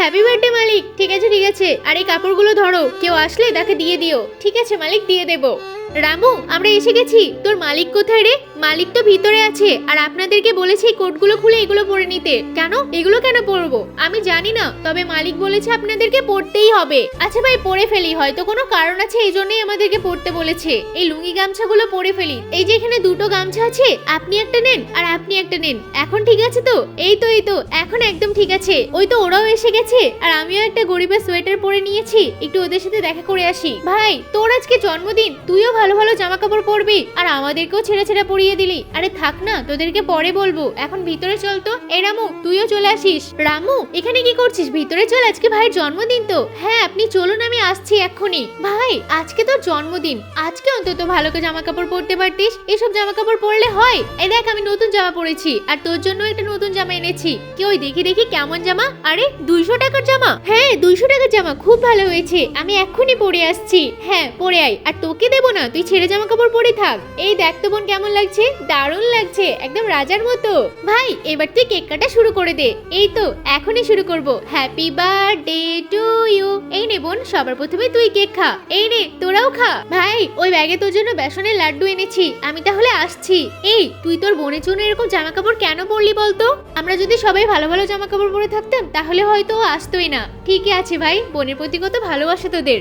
Happy birthday মালিক। ঠিক আছে ঠিক আছে। আর এই কাপড়গুলো ধরো। কেউ আসলে তাকে দিয়ে দিও। ঠিক আছে, মালিক, দিয়ে দেবো। রামু, আমরা এসে গেছি। তোর মালিক কোথায় রে? মালিক তো ভিতরে আছে। আর আপনাদেরকে বলেছে এই কোটগুলো খুলে এগুলো পরে নিতে। কেন? এগুলো কেন পরবো? আমি জানি না। তবে মালিক বলেছে আপনাদেরকে পরতেই হবে। আচ্ছা ভাই, পরে ফেলি। হয়তো কোনো কারণ আছে, এই জন্যই আমাদেরকে পরতে বলেছে। এই লুঙ্গি গামছাগুলো পরে ফেলি। এই যে এখানে দুটো গামছা আছে, আপনি একটা নেন আর আপনি একটা নেন। এখন ঠিক আছে তো? এই তো এই তো। এখন একদম ঠিক আছে। ওই তো ওরাও এসে গেছে। আর আমিও একটা গরিবের সোয়েটার পরে নিয়েছি। একটু ওদের সাথে দেখা করে আসি। ভাই, তোর আজকে জন্মদিন। তুইও ভালো ভালো জামা কাপড় পরবি। আর আমাদেরকেও ছেঁড়া ছেঁড়া পরিয়ে দিলি। আরে থাক না, তোদেরকে পরে বলব। এখন ভিতরে চল তো। এই রামু, তুইও চলে আসিস। রামু, এখানে কি করছিস? ভিতরে চল, আজকে ভাইয়ের জন্মদিন তো। হ্যাঁ আপনি চলুন, আমি আসছি এক্ষুনি। ভাই, আজকে তোর জন্মদিন। আজকে অন্তত ভালো করে জামা কাপড় পরতে পারতিস? এসব জামা কাপড় পরলে হয়? এই দেখ, আমি নতুন জামা পরেছি। আর তোর জন্য একটা নতুন জামা এনেছি। কি ওই দেখি দেখি কেমন জামা? আরে, দুইশো টাকার জামা? হ্যাঁ দুইশো টাকার জামা। খুব ভালো হয়েছে। আমি এক্ষুনি পরে আসছি। হ্যাঁ পরে আয়। আর তোকে দেব না। তুই ছেড়ে জামা কাপড় পরে থাক। এই দেখ তো বোন কেমন লাগছে। দারুণ লাগছে। একদম রাজার মতো। ভাই, এবার তুই কেক কাটা শুরু করে দে। এই তো, এখনই শুরু করব। হ্যাপি বার্থডে টু ইউ এই নে বোন, সবার প্রথমে তুই কেক খা। এই নে, তোরাও খা। ভাই, ওই ব্যাগে তোর জন্য বেসনের লাড্ডু এনেছি। আমি তাহলে আসছি। এই, তুই তোর বোনের জন্য এরকম জামা কাপড় কেন পরলি বলতো? আমরা যদি সবাই ভালো ভালো জামা কাপড় পরে থাকতাম, তাহলে হয়তো ও আসতোই না। ঠিকই আছে ভাই, বোনের প্রতি কত ভালোবাসে তোদের।